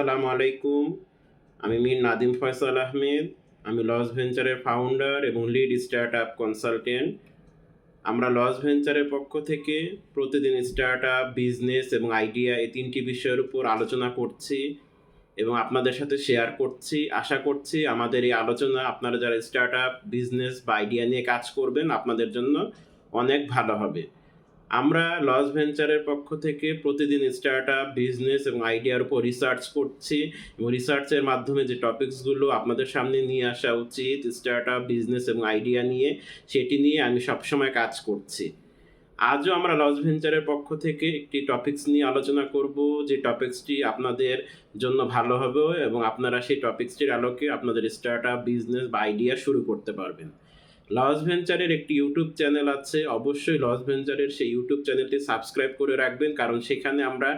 আসসালামু আলাইকুম। আমি মীর নাদিম ফয়সাল আহমেদ। আমি লস ভেঞ্চারের ফাউন্ডার এবং লিড স্টার্ট আপ কনসালটেন্ট আমরা লস ভেঞ্চারের পক্ষ থেকে প্রতিদিন স্টার্ট আপ বিজনেস এবং আইডিয়া এই তিনটি বিষয়ের উপর আলোচনা করছি এবং আপনাদের সাথে শেয়ার করছি। আশা করছি আমাদের এই আলোচনা আপনারা যারা স্টার্ট আপ বিজনেস বা আইডিয়া নিয়ে কাজ করবেন, আপনাদের জন্য অনেক ভালো হবে। আমরা লস ভেঞ্চারের পক্ষ থেকে প্রতিদিন স্টার্ট আপ বিজনেস এবং আইডিয়ার উপর রিসার্চ করছি এবং রিসার্চের মাধ্যমে যে টপিকসগুলো আপনাদের সামনে নিয়ে আসা উচিত স্টার্ট আপ বিজনেস এবং আইডিয়া নিয়ে, সেটি নিয়ে আমি সবসময় কাজ করছি। আজও আমরা লস ভেঞ্চারের পক্ষ থেকে একটি টপিকস নিয়ে আলোচনা করব, যে টপিকসটি আপনাদের জন্য ভালো হবে এবং আপনারা সেই টপিকসটির আলোকে আপনাদের স্টার্ট আপ বিজনেস বা আইডিয়া শুরু করতে পারবেন। লস ভেঞ্চারের একটি ইউটিউব চ্যানেল আছে। অবশ্যই লস ভেঞ্চারের সেই ইউটিউব চ্যানেলটি সাবস্ক্রাইব করে রাখবেন, কারণ সেখানে আমরা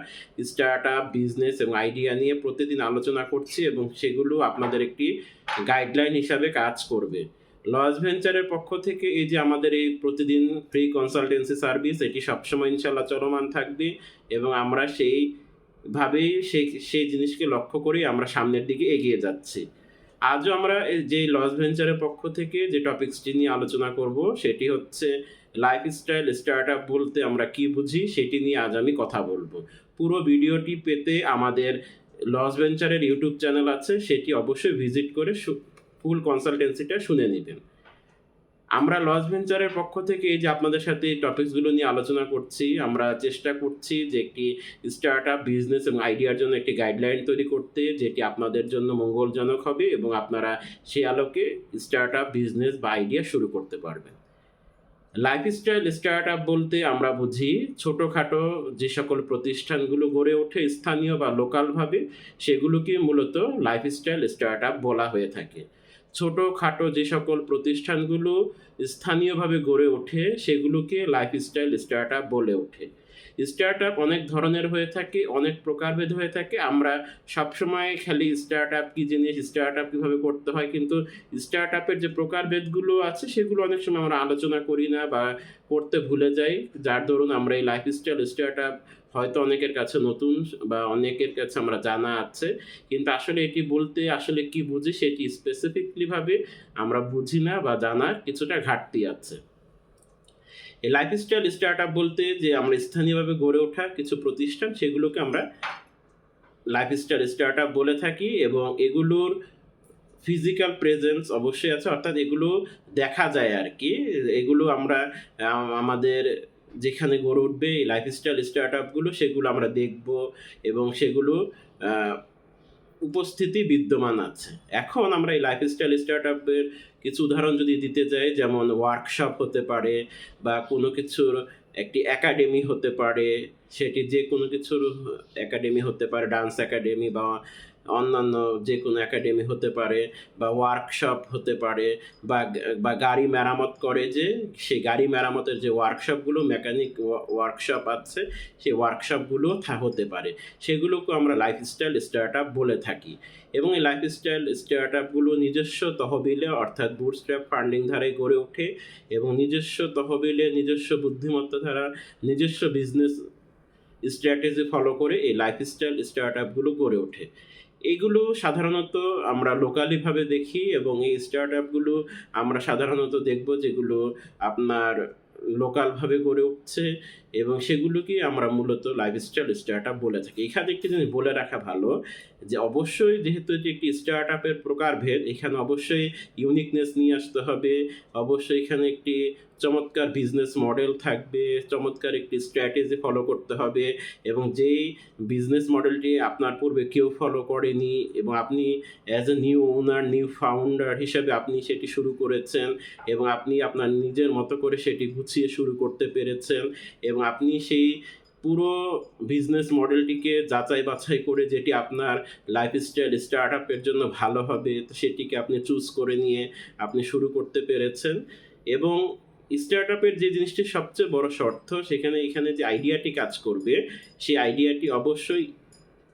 স্টার্ট আপ বিজনেস এবং আইডিয়া নিয়ে প্রতিদিন আলোচনা করছি এবং সেগুলো আপনাদের একটি গাইডলাইন হিসাবে কাজ করবে। লস ভেঞ্চারের পক্ষ থেকে এই যে আমাদের এই প্রতিদিন ফ্রি কনসালটেন্সি সার্ভিস এটি সবসময় ইনশাল্লাহ চলমান থাকবে এবং আমরা সেইভাবেই সেই সেই জিনিসকে লক্ষ্য করেই আমরা সামনের দিকে এগিয়ে যাচ্ছি। আজও আমরা যে লস ভেঞ্চারের পক্ষ থেকে যে টপিকসটি নিয়ে আলোচনা করব, সেটি হচ্ছে লাইফস্টাইল স্টার্ট আপ বলতে আমরা কি বুঝি, সেটি নিয়ে আজ আমি কথা বলব। পুরো ভিডিওটি পেতে আমাদের লস ভেঞ্চারের ইউটিউব চ্যানেল আছে, সেটি অবশ্যই ভিজিট করে ফুল কনসালটেন্সিটা শুনে নেবেন। আমরা লস ভেঞ্চারের পক্ষ থেকে যে আপনাদের সাথে এই টপিকসগুলো নিয়ে আলোচনা করছি, আমরা চেষ্টা করছি যে একটি স্টার্ট আপ বিজনেস এবং আইডিয়ার জন্য একটি গাইডলাইন তৈরি করতে, যেটি আপনাদের জন্য মঙ্গলজনক হবে এবং আপনারা সে আলোকে স্টার্ট আপ বিজনেস বা আইডিয়া শুরু করতে পারবেন। লাইফস্টাইল স্টার্ট আপ বলতে আমরা বুঝি ছোটোখাটো যে সকল প্রতিষ্ঠানগুলো গড়ে ওঠে স্থানীয় বা লোকালভাবে সেগুলোকে মূলত লাইফস্টাইল স্টার্ট আপ বলা হয়ে থাকে। ছোটোখাটো যে সকল প্রতিষ্ঠানগুলো স্থানীয়ভাবে গড়ে ওঠে সেগুলোকে লাইফস্টাইল স্টার্ট আপ বলে ওঠে। স্টার্ট আপ অনেক ধরনের হয়ে থাকে, অনেক প্রকারভেদ হয়ে থাকে। আমরা সবসময় খালি স্টার্ট আপ কী জিনিস স্টার্ট আপ কীভাবে করতে হয়, কিন্তু স্টার্ট আপের যে প্রকারভেদগুলো আছে, সেগুলো অনেক সময় আমরা আলোচনা করি না বা করতে ভুলে যাই। যার দরুন আমরা এই লাইফস্টাইল স্টার্ট আপ হয়তো অনেকের কাছে নতুন বা অনেকের কাছে আমরা জানা আছে, কিন্তু আসলে এটি বলতে আসলে কি বুঝি, সেটি স্পেসিফিকলিভাবে আমরা বুঝি না বা জানার কিছুটা ঘাটতি আছে। এই লাইফস্টাইল স্টার্ট আপ বলতে যে আমরা স্থানীয়ভাবে গড়ে ওঠা কিছু প্রতিষ্ঠান, সেগুলোকে আমরা লাইফস্টাইল স্টার্ট আপ বলে থাকি এবং এগুলোর ফিজিক্যাল প্রেজেন্স অবশ্যই আছে, অর্থাৎ এগুলো দেখা যায় আর কি এগুলো আমরা আমাদের যেখানে গড়ে উঠবে এই লাইফস্টাইল স্টার্ট আপগুলো সেগুলো আমরা দেখব এবং সেগুলো উপস্থিতি বিদ্যমান আছে। এখন আমরা এই লাইফস্টাইল স্টার্ট আপের কিছু উদাহরণ যদি দিতে যাই, যেমন ওয়ার্কশপ হতে পারে বা কোনো কিছুর একটি একাডেমি হতে পারে, সেটি যে কোনো কিছুর একাডেমি হতে পারে ডান্স একাডেমি বা অন্যান্য যে কোনো একাডেমি হতে পারে বা ওয়ার্কশপ হতে পারে বা বা গাড়ি মেরামত করে যে, সেই গাড়ি মেরামতের যে ওয়ার্কশপগুলো মেকানিক ওয়ার্কশপ আছে, সেই ওয়ার্কশপগুলো হতে পারে। সেগুলোকে আমরা লাইফস্টাইল স্টার্ট আপ বলে থাকি। এবং এই লাইফস্টাইল স্টার্ট আপগুলো নিজস্ব তহবিলে, অর্থাৎ বুটস্ট্র্যাপ ফান্ডিং ধারায় গড়ে ওঠে এবং নিজস্ব তহবিলে, নিজস্ব বুদ্ধিমত্তা ধারা নিজস্ব বিজনেস স্ট্র্যাটেজি ফলো করে এই লাইফস্টাইল স্টার্ট আপগুলো গড়ে ওঠে। এগুলো সাধারণত আমরা লোকালিভাবে দেখি এবং এই স্টার্ট আপগুলো আমরা সাধারণত দেখব যেগুলো আপনার লোকালভাবে গড়ে উঠছে এবং সেগুলোকে আমরা মূলত লাইফস্টাইল স্টার্ট আপ বলে থাকি। এখানে একটি জিনিস বলে রাখা ভালো যে অবশ্যই যেহেতু এটি একটি স্টার্ট আপের প্রকারভেদ, এখানে অবশ্যই ইউনিকনেস নিয়ে আসতে হবে, অবশ্যই এখানে একটি চমৎকার বিজনেস মডেল থাকবে, চমৎকার একটি স্ট্র্যাটেজি ফলো করতে হবে এবং যেই বিজনেস মডেলটি আপনার পূর্বে কেউ ফলো করেনি এবং আপনি as a new owner new founder হিসেবে আপনি সেটি শুরু করেছেন এবং আপনি আপনার নিজের মতো করে সেটি গুছিয়ে শুরু করতে পেরেছেন এবং আপনি সেই পুরো বিজনেস মডেলটিকে যাচাই বাছাই করে যেটি আপনার লাইফস্টাইল স্টার্ট আপের জন্য ভালো হবে, সেটিকে আপনি চুজ করে নিয়ে আপনি শুরু করতে পেরেছেন এবং স্টার্ট আপের যে জিনিসটি সবচেয়ে বড় শর্ত, সেখানে, এখানে যে আইডিয়াটি কাজ করবে, সেই আইডিয়াটি অবশ্যই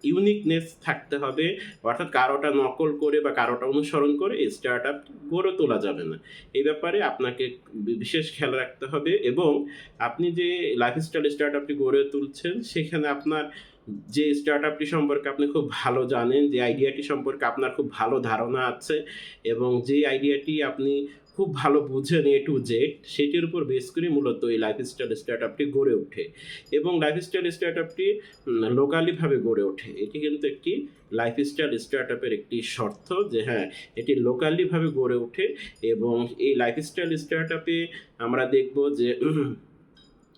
ইউনিকনেস থাকতে হবে, অর্থাৎ কারোটা নকল করে বা কারোটা অনুসরণ করে স্টার্ট আপ গড়ে তোলা যাবে না। এই ব্যাপারে আপনাকে বিশেষ খেয়াল রাখতে হবে এবং আপনি যে লাইফস্টাইল স্টার্ট আপটি গড়ে তুলছেন, সেখানে আপনার যে স্টার্ট আপটি সম্পর্কে আপনি খুব ভালো জানেন, যে আইডিয়াটি সম্পর্কে আপনার খুব ভালো ধারণা আছে এবং যে আইডিয়াটি আপনি খুব ভালো বুঝেন এ টু জেড সেটির উপর বেস করে মূলত এই লাইফস্টাইল স্টার্ট আপটি গড়ে ওঠে এবং লাইফস্টাইল স্টার্ট আপটি লোকালিভাবে গড়ে ওঠে। এটি কিন্তু একটি লাইফস্টাইল স্টার্ট আপের একটি শর্ত যে হ্যাঁ এটি লোকালিভাবে গড়ে ওঠে এবং এই লাইফস্টাইল স্টার্ট আপে আমরা দেখব যে,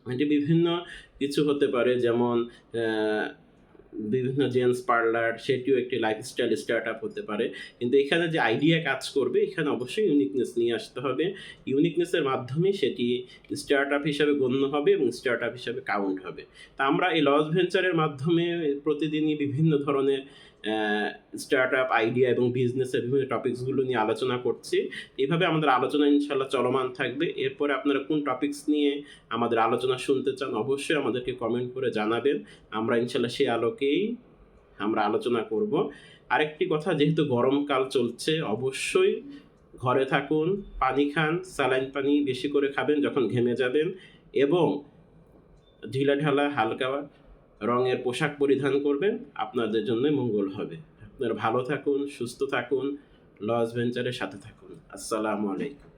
এটি বিভিন্ন কিছু হতে পারে, যেমন বিভিন্ন জেন্টস পার্লার, সেটিও একটি লাইফস্টাইল স্টার্ট আপ হতে পারে। কিন্তু এখানে যে আইডিয়া কাজ করবে, এখানে অবশ্যই ইউনিকনেস নিয়ে আসতে হবে। ইউনিকনেসের মাধ্যমে সেটি স্টার্ট আপ হিসাবে গণ্য হবে এবং স্টার্ট আপ হিসাবে কাউন্ট হবে। তা আমরা এই লস ভেঞ্চারের মাধ্যমে প্রতিদিনই বিভিন্ন ধরনের স্টার্ট আপ আইডিয়া এবং বিজনেসের বিভিন্ন টপিকসগুলো নিয়ে আলোচনা করছি। এইভাবে আমাদের আলোচনা ইনশাল্লাহ চলমান থাকবে। এরপরে আপনারা কোন টপিকস নিয়ে আমাদের আলোচনা শুনতে চান অবশ্যই আমাদেরকে কমেন্ট করে জানাবেন। আমরা ইনশাল্লাহ সেই আলোকেই আমরা আলোচনা করব। আরেকটি কথা, যেহেতু গরমকাল চলছে, অবশ্যই ঘরে থাকুন, পানি খান স্যালাইন পানি বেশি করে খাবেন যখন ঘেমে যাবেন এবং ঢিলাঢালা হালকা রঙের পোশাক পরিধান করবেন, আপনাদের জন্য মঙ্গল হবে। আপনারা ভালো থাকুন, সুস্থ থাকুন, লস ভেঞ্চারের সাথে থাকুন। আসসালামু আলাইকুম।